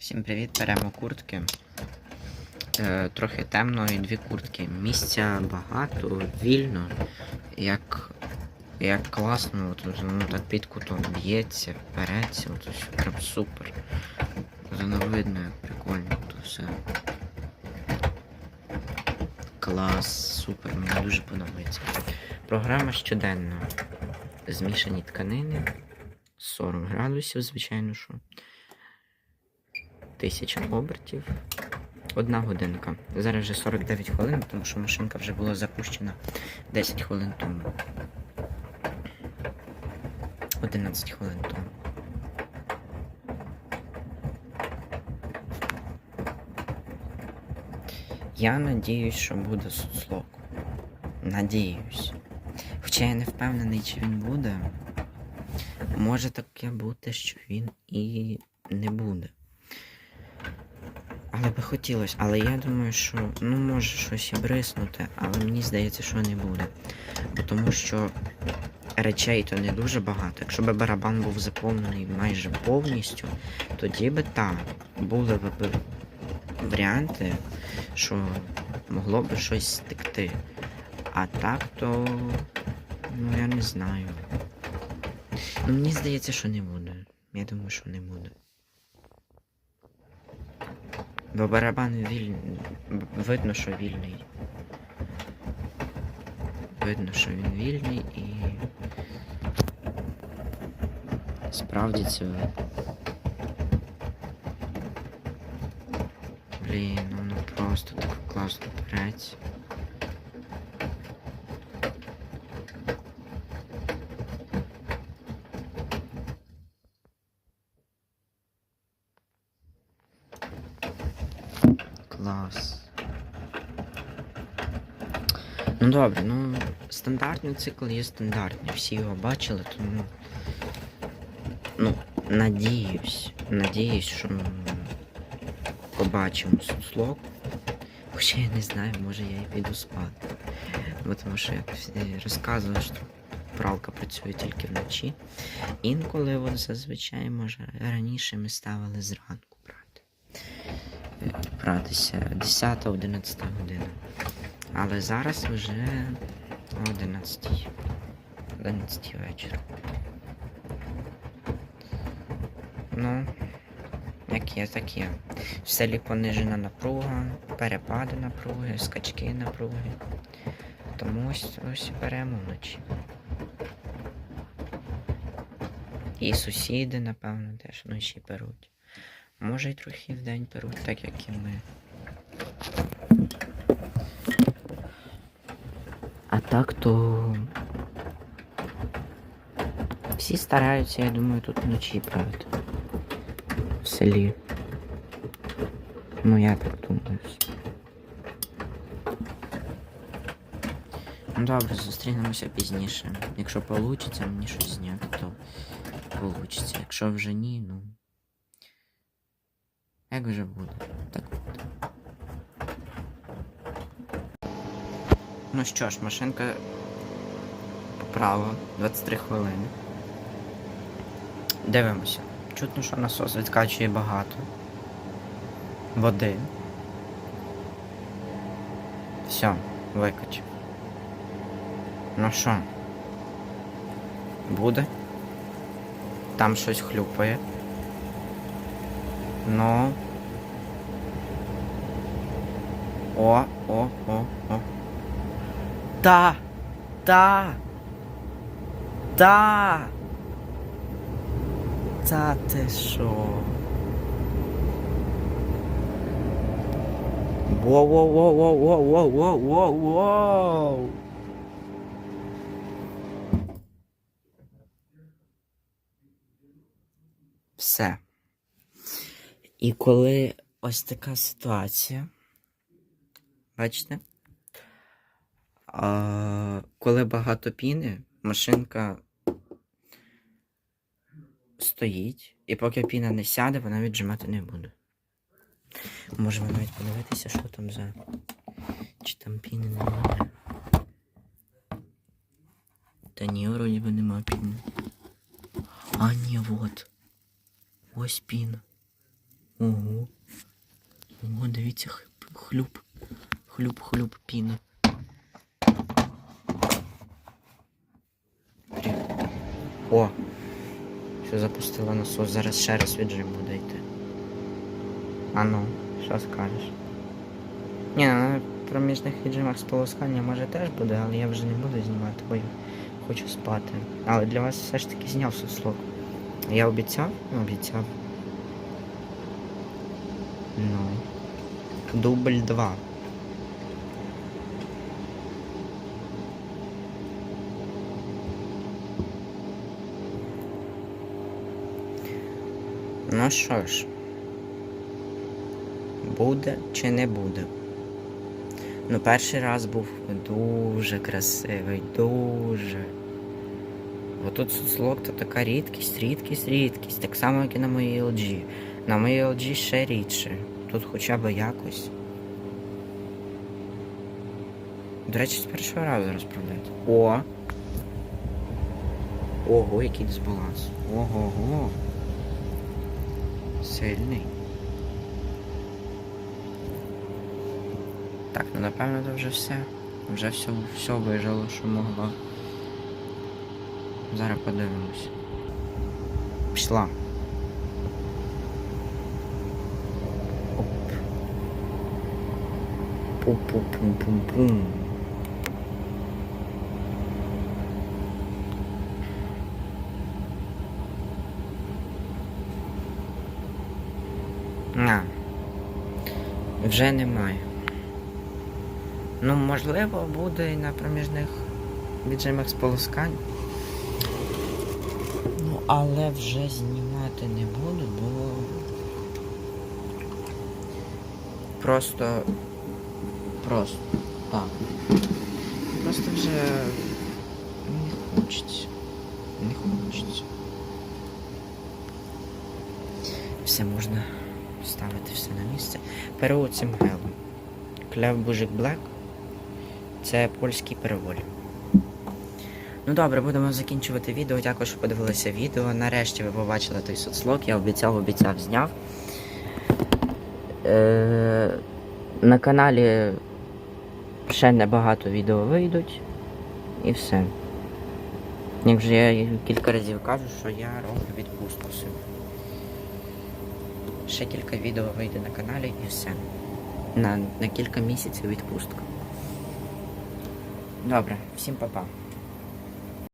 Всім привіт, беремо куртки. Е, трохи темно і дві куртки. Місця багато, вільно, як, як класно, от, ну, так під кутом б'ється, ось прям супер. Воно видно, як прикольно тут все. Клас, супер, мені дуже подобається. Програма щоденна. Змішані тканини. 40 градусів, звичайно, що. Тисяча обертів. Одна годинка. Зараз вже 49 хвилин, тому що машинка вже була запущена 10 хвилин тому. 11 хвилин тому. Я надіюсь, що буде соцлок. Надіюсь. Хоча я не впевнений, чи він буде. Може таке бути, що він і не буде. Але би хотілося, але я думаю, що ну може щось і бриснути, але мені здається, що не буде. Бо тому що речей то не дуже багато. Якщо б барабан був заповнений майже повністю, тоді би так, були б варіанти, що могло б щось стекти. А так то. Ну я не знаю. Ну мені здається, що не буде. Я думаю, що не буде. Бо барабан вільний. Видно, що вільний. Видно, що він вільний і. Справді це. Блін, ну просто так класно переться. Клас. Ну добре, ну стандартний цикл є стандартний. Всі його бачили, тому. Ну, надіюсь. Надіюсь, що ми побачимо соцлог. Хоча я не знаю, може я і піду спати. Бо тому що як всі розказували, що пралка працює тільки вночі. Інколи от зазвичай, може, раніше ми ставили зранку Братися 10-11 година. Але зараз вже 11. 11 вечора. Ну, як є, так є. В селі понижена напруга, перепади напруги, скачки напруги. Тому ось ось беремо вночі. І сусіди, напевно, теж вночі беруть. Може й трохи в день беруть, так як і ми. А так то. Всі стараються, я думаю, тут вночі брати. В селі. Ну, я так думаю. Ну добре, зустрінемося пізніше. Якщо вийде мені щось зняти, то вийде. Якщо вже ні, ну. Як вже буде, так буде. Ну що ж, машинка поправила 23 хвилини. Дивимося. Чутно, що насос відкачує багато води. Все, викачав. Ну що? Буде? Там щось хлюпає. Ну. О, о, о, о. Та! Та! Та! Та ти що? Воу-воу-воу-воу-воу-воу-воу-воу! Все. І коли ось така ситуація, бачите? А, коли багато піни, машинка стоїть, і поки піна не сяде, вона віджимати не буде. Можемо навіть подивитися, що там за. Чи там піни немає. Та ні, вроді би нема піни. А, ні, вот. Ось піна. Ого. Ого, дивіться, х- хлюп. Хлюп, хлюп, піна. О! Що запустила насос, зараз ще раз віджим буде йти. А ну, що скажеш? Ні, на проміжних віджимах сполоскання може теж буде, але я вже не буду знімати, бо я хочу спати. Але для вас все ж таки зняв сослок. Я обіцяв? Обіцяв. Ну. Дубль 2. Ну що ж, буде чи не буде? Ну, перший раз був дуже красивий, дуже. Бо тут соцлок то така рідкість, рідкість, рідкість. Так само, як і на моїй LG. На моїй LG ще рідше. Тут хоча б якось. До речі, з першого разу розправляти. О! Ого, який дисбаланс. Ого-го. Сильний. Так, ну напевно це вже все. Вже все, все вижило, що могло. Зараз подивимось. Пішла. Пум-пум-пум-пум-пум. На. Вже немає. Ну, можливо, буде і на проміжних віджимах сполоскань. Ну, але вже знімати не буду, бо просто. Просто. Так. Просто вже не хочеться. Не хочеться. Все можна ставити все на місце. Перу цим гелем. Кляв Бужик Блек. Це польський переволь. Ну добре, будемо закінчувати відео. Дякую, що подивилися відео. Нарешті ви побачили той соцлог. Я обіцяв, обіцяв, зняв. Е- на каналі ще небагато відео вийдуть. І все. Як вже я кілька разів кажу, що я роблю відпустку собі. Ще кілька відео вийде на каналі і все. На, на кілька місяців відпустка. Добре, всім па-па.